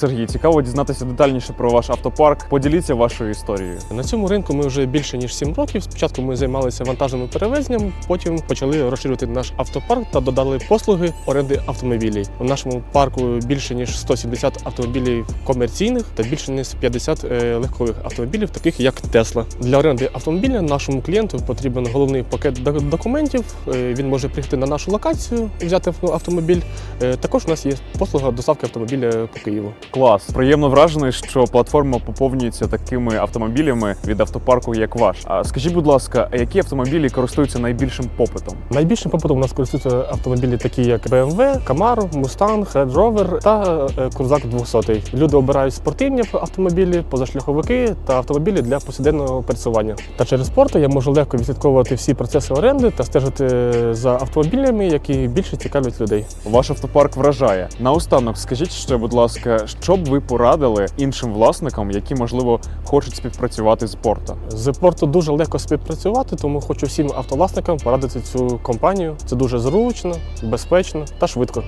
Сергій, цікаво дізнатися детальніше про ваш автопарк. Поділіться вашою історією. На цьому ринку ми вже більше ніж 7 років. Спочатку ми займалися вантажними перевезенням, потім почали розширювати наш автопарк та додали послуги оренди автомобілів. У нашому парку більше ніж 170 автомобілів комерційних та більше ніж 50 е, легкових автомобілів, таких як Тесла. Для оренди автомобіля нашому клієнту потрібен головний пакет документів. Е, Він може приїхати на нашу локацію і взяти автомобіль. Е, Також у нас є послуга доставки автомобіля по Києву. Клас. Приємно вражений, що платформа поповнюється такими автомобілями від автопарку, як ваш. А скажіть, будь ласка, а які автомобілі користуються найбільшим попитом? Найбільшим попитом у нас користуються автомобілі, такі як BMW, Camaro, Mustang, Range Rover та е, Крузак 200. Люди обирають спортивні автомобілі, позашляховики та автомобілі для повсякденного пересування. Та через порту я можу легко відслідковувати всі процеси оренди та стежити за автомобілями, які більше цікавлять людей. Ваш автопарк вражає. Наостанок, скажіть ще, будь ласка, що б ви порадили іншим власникам, які можливо хочуть співпрацювати з порта? З порту дуже легко співпрацювати, тому хочу всім автовласникам порадити цю компанію. Це дуже зручно, безпечно та швидко.